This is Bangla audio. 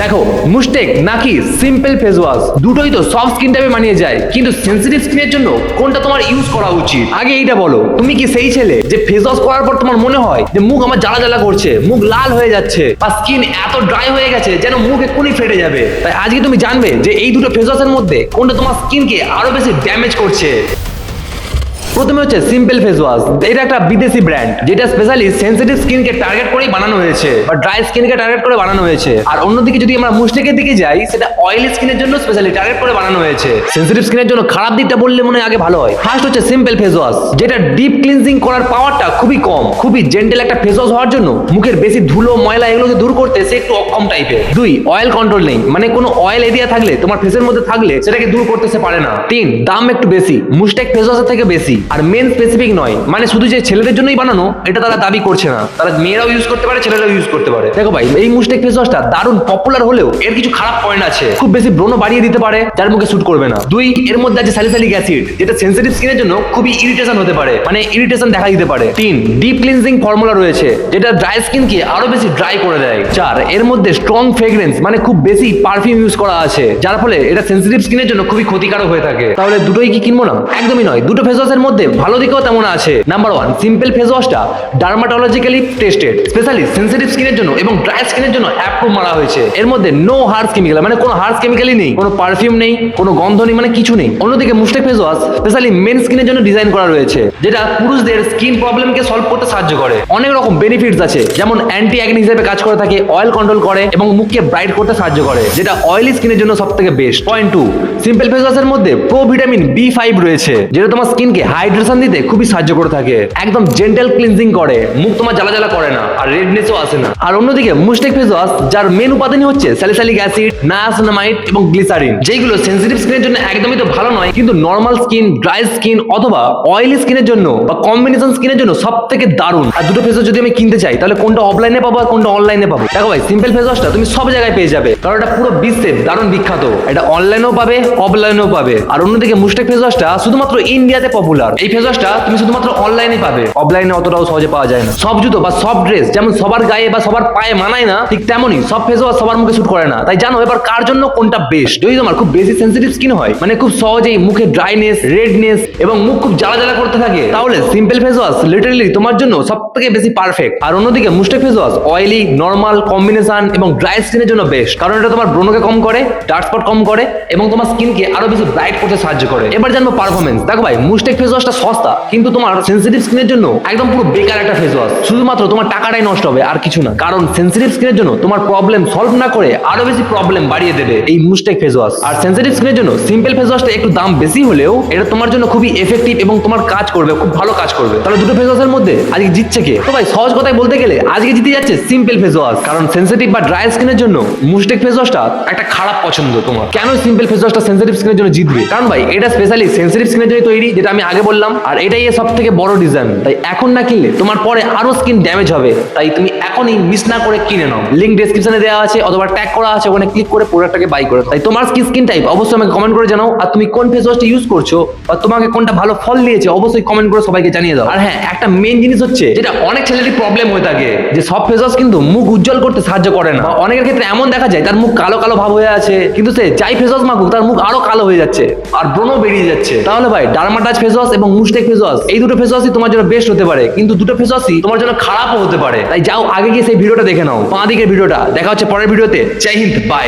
দেখো মুস্টেক নাকি সিম্পল ফেস ওয়াশ দুটোই তো সব স্কিন টাইপে মানিয়ে যায়। কিন্তু সেন্সিটিভ স্কিনের জন্য কোনটা তোমার ইউজ করা উচিত? আগে এইটা বলো, তুমি কি সেই ছেলে যে ফেস ওয়াশ করার পর তোমার মনে হয় যে মুখ আমার জ্বালা জ্বালা করছে, মুখ লাল হয়ে যাচ্ছে বা স্কিন এত ড্রাই হয়ে গেছে যেন মুখ এক্ষুনি ফেটে যাবে? তাই আজকে তুমি জানবে যে এই দুটো ফেস ওয়াশের মধ্যে কোনটা তোমার স্কিনকে আরও বেশি ড্যামেজ করছে। প্রথমে হচ্ছে সিম্পল ফেস ওয়াশ এটা একটা বিদেশি ব্র্যান্ড যেটা স্পেশালি সেন্সিটিভ স্কিনকে টার্গেট করেই বানানো হয়েছে, বা ড্রাই স্কিনকে টার্গেট করে বানানো হয়েছে। আর অন্যদিকে যদি আমরা মুস্টেকের দিকে যাই, সেটা অয়েলি স্কিনের জন্য স্পেশালি টার্গেট করে বানানো হয়েছে। সেন্সিটিভ স্কিনের জন্য খারাপ দিকটা বললে মনে হয় আগে ভালো হয়। ফার্স্ট হচ্ছে সিম্পল ফেস ওয়াশ যেটা ডিপ ক্লিনজিং করার পাওয়ারটা খুবই কম, খুবই জেন্টেল একটা ফেস ওয়াশ হওয়ার জন্য। মুখের বেশি ধুলো, ময়লা এগুলোকে দূর করতে সে একটু অক্ষম টাইপের দুই অয়েল কন্ট্রোল নেই। মানে কোনো অয়েল এরিয়া থাকলে, তোমার ফেসের মধ্যে থাকলে, সেটাকে দূর করতে সে পারে না। তিন, দাম একটু বেশি। মুস্টেক ফেস ওয়াশের থেকে বেশি। আর মেন স্পেসিফিক নয় মানে শুধু যে ছেলেদের জন্যই বানানো, এটা তারা দাবি করছে না। তারা মেয়েরাও ইউজ করতে পারে, ছেলেরাও ইউজ করতে পারে। দেখো ভাই, এই মুস্টেক ফেস ওয়াশটা দারুণ পপুলার হলেও এর কিছু খারাপ পয়েন্ট আছে। খুব বেশি ব্রণ বাড়িয়ে দিতে পারে, যার মুখে শুট করবে না। দুই, এর মধ্যে আছে স্যালিসালিক অ্যাসিড যেটা সেন্সিটিভ স্কিনের জন্য খুবই ইরিটেশন হতে পারে মানে ইরিটেশন দেখা দিতে পারে। তিন ডিপ ক্লিনজিং ফর্মুলা রয়েছে, যেটা ড্রাই স্কিনকে আরও বেশি ড্রাই করে দেয়। চার, এর মধ্যে স্ট্রং ফ্রেগ্রেন্স মানে খুব বেশি পারফিউম ইউজ করা আছে, যার ফলে এটা সেন্সিটিভ স্কিনের জন্য খুবই ক্ষতিকারক হয়ে থাকে। তাহলে দুটোই কি কিনবো না? একদমই নয়। দুটো ফেস ওয়াশের মধ্যে ভালো দিকেও তেমন আছে। নাম্বার ওয়ান সিম্পল ফেস ওয়াশটা ডার্মাটোলজিক্যালি টেস্টেড স্পেশালি সেন্সিটিভ স্কিনের জন্য এবং ড্রাই স্কিনের জন্য অ্যাপ্রুভ মারা হয়েছে। এর মধ্যে নো হার্স কেমিক্যাল মানে কোনো হার্স কেমিক্যালই নেই, কোনো পারফিউম নেই, কোনো গন্ধ নেই মানে কিছু নেই। অন্যদিকে মুস্টেক ফেস ওয়াশ স্পেশালি মেন স্কিনের জন্য ডিজাইন করা রয়েছে, যেটা পুরুষদের স্কিন প্রবলেমকে সলভ করতে সাহায্য করে। অনেক রকম বেনিফিটস আছে, যেমন অ্যান্টি অ্যাগনি হিসেবে কাজ করে থাকে অয়েল কন্ট্রোল করে এবং মুখকে ব্রাইট করতে সাহায্য করে, যেটা অয়েলি স্কিনের জন্য সব থেকে best point to simple face ওয়াশের মধ্যে প্রো ভিটামিন বি ফাইভ রয়েছে, যেটা তোমার স্কিনকে হাইড্রেশন দিতে খুবই সাহায্য করে থাকে। একদম জেন্টাল ক্লিনজিং করে, মুখ তোমার জ্বালা জ্বালা করে না, আর রেডনেসও আসে না। আর অন্যদিকে মুস্টেক ফেস ওয়াশ যার মেন উপাদানই হচ্ছে স্যালিসালিক অ্যাসিড নায়াসিনামাইড এবং গ্লিসারিন যেগুলো সেন্সিটিভ স্কিনের জন্য একদমই তো ভালো নয়, কিন্তু নর্মাল স্কিন ড্রাই স্কিন অথবা অয়েলি স্কিনের জন্য বা কম্বিনেশন স্কিনের জন্য সব থেকে দারুণ। আর দুটো ফেস যদি আমি কিনতে চাই, তাহলে কোনটা অফলাইনে পাবো আর কোনটা অনলাইনে পাবো? দেখো ভাই সিম্পল ফেস ওয়াশটা তুমি সব জায়গায় পেয়ে যাবে। কারণ এটা পুরো বিশ্বে দারুণ বিখ্যাত। এটা অনলাইনেও পাবে অফলাইনেও পাবে। আর অন্যদিকে মুস্টেক ফেস ওয়াশটা শুধুমাত্র ইন্ডিয়াতে পপুলার এই ফেস ওয়াশটা তুমি শুধুমাত্র অনলাইনে পাবে। অফলাইনে অতটাও সহজে পাওয়া যায় না। সব জুতো বা সব ড্রেস যেমন সবার গায়ে বা সবার পায়ে মানায় না, ঠিক তেমনই সব ফেস ওয়াশ সবার মুখে শুট করে না। তাই জানো এবার কার জন্য কোনটা বেস্ট যদি তোমার খুব বেশি সেন্সিটিভ স্কিন হয় মানে খুব সহজেই মুখে ড্রাইনেস রেডনেস এবং মুখ খুব জ্বালা জ্বালা করতে থাকে, তাহলে সিম্পল ফেস ওয়াশ লিটারালি তোমার জন্য সব থেকে বেশি পারফেক্ট আর অন্যদিকে mistake face wash oily normal combination এবং ড্রাই স্কিনের জন্য বেস্ট কারণ এটা তোমার ব্রণকে কম করে ডার্ক স্পট কম করে এবং তোমার স্কিনকে আরও বেশি ব্রাইট করতে সাহায্য করে। এবার জানব পারফরমেন্স দেখো ভাই মুস্টেক ফেস ওয়াশটা সস্তা, কিন্তু তোমার সেন্সিটিভ স্কিনের জন্য একদম পুরো বেকার একটা ফেস ওয়াশ শুধুমাত্র তোমার টাকাটাই নষ্ট হবে, আর কিছু না। কারণ সেন্সিটিভ স্কিনের জন্য তোমার প্রবলেম সলভ না করে আরও বেশি প্রবলেম বাড়িয়ে দেবে এই মুস্টেক ফেস ওয়াশ আর সেন্সিটিভ স্কিনের জন্য সিম্পল ফেস ওয়াশটা একটু দাম বেশি হলেও এটা তোমার জন্য খুবই এফেক্টিভ এবং তোমার কাজ করবে, খুব ভালো কাজ করবে। তাহলে দুটো ফেস ওয়াশের মধ্যে আজকে জিতছে কে? তো ভাই, সহজ কথায় বলতে গেলে আজকে জিতে যাচ্ছে সিম্পল ফেস ওয়াশ কারণ সেন্সিটিভ বা ড্রাই স্কিনের জন্য মুস্টেক ফেস ওয়াশটা একটা খারাপ পছন্দ তোমার। কেন সিম্পল ফেস ওয়াশটা সেন্সিটিভ স্কিনের জন্য জিতবে? কারণ ভাই, এটা স্পেশালি সেন্সিটিভ স্কিনের জন্য তৈরি, যেটা আমি আগে বললাম, আর এটাই সব থেকে বড় ডিজাইন তাই এখন না কিনলে তোমার পরে আরও স্কিন ড্যামেজ হবে। তাই তুমি এখনই মিস না করে কিনে নাও। লিঙ্ক ডেসক্রিপশনে দেওয়া আছে, অথবা ট্যাগ করা আছে, ওখানে ক্লিক করে প্রোডাক্টটাকে বাই করে। তাই তোমার কি স্কিন টাইপ অবশ্যই আমাকে কমেন্ট করে জানাও। আর তুমি কোন ফেস ওয়াশটা ইউজ করছ, বা তোমাকে কোনটা ভালো ফল দিয়েছে, অবশ্যই কমেন্ট করে সবাইকে জানিয়ে দাও। আর হ্যাঁ একটা মেন জিনিস হচ্ছে, যেটা অনেক ছেলেরই প্রবলেম হয়ে থাকে, যে সব ফেস ওয়াশ কিন্তু মুখ উজ্জ্বল করতে সাহায্য করে না। অনেকের ক্ষেত্রে এমন দেখা যায়, তার মুখ কালো কালো ভাব হয়ে আছে, কিন্তু সে যাই ফেস ওয়াশ মাখুক, তার মুখ আরও কালো হয়ে যাচ্ছে, আর ব্রণ বেরিয়ে যাচ্ছে। তাহলে ভাই ডার্মাটাচ ফেস ওয়াশ এবং মুস্টেক ফেস ওয়াশ এই দুটো ফেস ওয়াশই তোমার জন্য বেস্ট হতে পারে। কিন্তু দুটো ফেস ওয়াশই তোমার জন্য খারাপও হতে পারে। তাই যাও, আগে গিয়ে সেই ভিডিওটা দেখে নাও। বাঁ দিকের ভিডিওটা। দেখা হচ্ছে পরের ভিডিওতে। জয় হিন্দ বাই